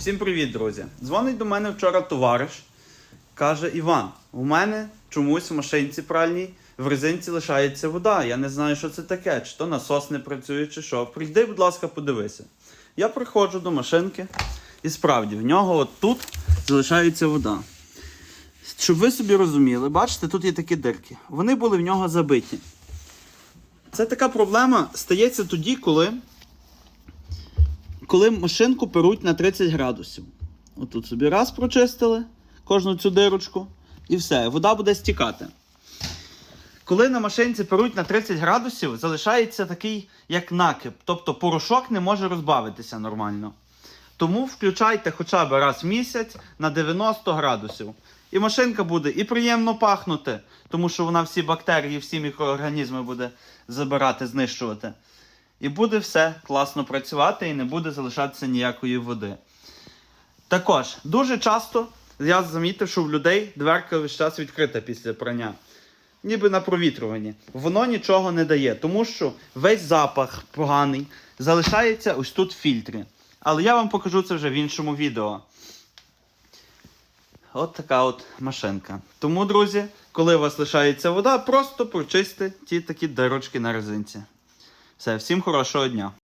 Всім привіт, друзі! Дзвонить до мене вчора товариш. Каже: Іван, у мене чомусь в машинці пральній в резинці лишається вода. Я не знаю, що це таке, чи то насос не працює, чи що. Прийди, будь ласка, подивися. Я приходжу до машинки, і справді в нього от тут залишається вода. Щоб ви собі розуміли, бачите, тут є такі дирки. Вони були в нього забиті. Це така проблема стається тоді, коли коли машинку перуть на 30 градусів. Отут собі раз прочистили кожну цю дирочку, і все, вода буде стікати. Коли на машинці перуть на 30 градусів, залишається такий як накип, тобто порошок не може розбавитися нормально. Тому включайте хоча б раз в місяць на 90 градусів. І машинка буде і приємно пахнути, тому що вона всі бактерії, всі мікроорганізми буде забирати, знищувати. І буде все класно працювати і не буде залишатися ніякої води. Також дуже часто я замітив, що в людей дверка весь час відкрита після прання. Ніби на провітрюванні. Воно нічого не дає, тому що весь запах поганий залишається ось тут в фільтрі. Але я вам покажу це вже в іншому відео. От така от машинка. Тому, друзі, коли у вас лишається вода, просто прочисти ті такі дирочки на резинці. Все, всім хорошого дня.